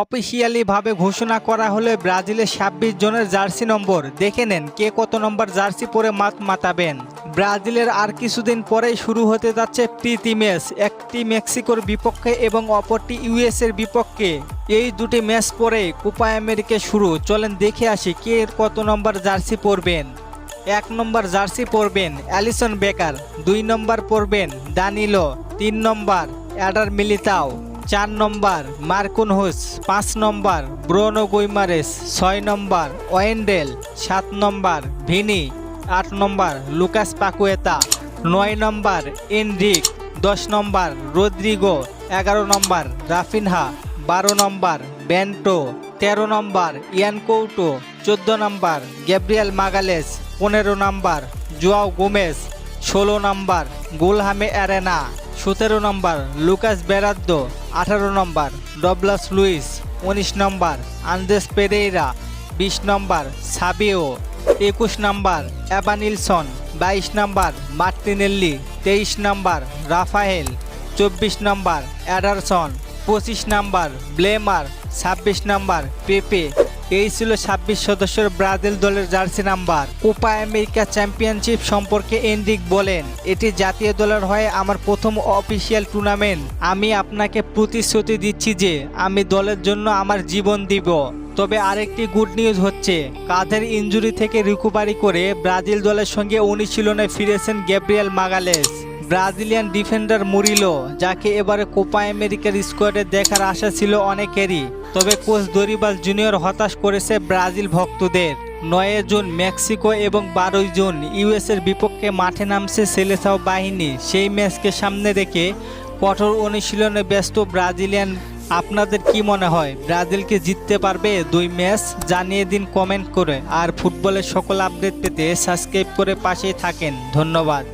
Officially ভাবে ঘোষণা করা হলে ব্রাজিলের ছাব্বিশ জনের জার্সি নম্বর। দেখে নেন কে কত নম্বর জার্সি পরে মাত মাতাবেন। ব্রাজিলের আর কিছুদিন পরেই শুরু হতে যাচ্ছে প্রীতি ম্যাচ। একটি মেক্সিকোর বিপক্ষে এবং অপরটি ইউএস এর বিপক্ষে। এই দুটি ম্যাচ পরে কোপা আমেরিকা শুরু। চলেন দেখে আসি কে কত নম্বর জার্সি পরবেন। এক নম্বর জার্সি পরবেন অ্যালিসন বেকার, দুই নম্বর পরবেন দানিলো, তিন নম্বর অ্যাডার মিলিতাও। চার নম্বর, মার্কুন হুস। পাঁচ নম্বর, ব্রোনো গুইমারেস। ছয় নম্বর, ওয়েন্ডেল। সাত নম্বর, ভিনি। আট নম্বর, লুকাস পাকুয়েতা। নয় নম্বর, এনরিক। দশ নম্বর, রদ্রিগো। এগারো নম্বর, রাফিনহা। বারো নম্বর, বেন্টো। তেরো নম্বর, ইয়ান কৌটো। চোদ্দ নম্বর, গ্যাব্রিয়াল মাগালেস। পনেরো নম্বর, জুয়াও গোমেজ ষোলো নম্বর, গুলহামে অ্যারেনা। সতেরো নম্বর, লুকাস বেরাদ্দ, আঠারো নম্বর, ডবলাস লুইস, উনিশ নম্বর, আন্দেস পেরেইরা, বিশ নম্বর, সাবিও, একুশ নম্বর অ্যাবানিলসন বাইশ নম্বর, মার্টিনেল্লি, তেইশ নম্বর, রাফায়েল, চব্বিশ নম্বর, অ্যাডারসন, পঁচিশ নম্বর, ব্লেমার, ছাব্বিশ নম্বর, পেপে এই ছিল ছাব্বিশ সদস্যের ব্রাজিল দলের jersey number. Copa America championship সম্পর্কে এনরিক বলেন, এটি জাতীয় দলের হয়ে আমার প্রথম অফিসিয়াল টুর্নামেন্ট। আমি আপনাকে প্রতিশ্রুতি দিচ্ছি যে আমি দলের জন্য আমার জীবন দিব। তবে আরেকটি গুড নিউজ হচ্ছে, কাঁধের ইনজুরি থেকে রিকভারি করে ব্রাজিল দলের সঙ্গে অনুশীলনে ফিরেছেন Gabriel Magalhaes. Brazilian defender Murilo, যাকে এবারে কোপা আমেরিকার স্কোয়াডে দেখার আশা ছিল অনেকেরই, তবে কোচ দরিবাল জুনিয়র হতাশ করেছে ব্রাজিল ভক্তদের। নয় জুন মেক্সিকো এবং বারোই জুন ইউএসের বিপক্ষে মাঠে নামছে সেলেসাও বাহিনী। সেই ম্যাচকে সামনে রেখে কঠোর অনুশীলনে ব্যস্ত ব্রাজিলিয়ান, আপনাদের কি মনে হয়? ব্রাজিলকে জিততে পারবে দুই ম্যাচ? জানিয়ে দিন কমেন্ট করে। আর ফুটবলের সকল আপডেট পেতে সাবস্ক্রাইব করে পাশেই থাকেন। ধন্যবাদ।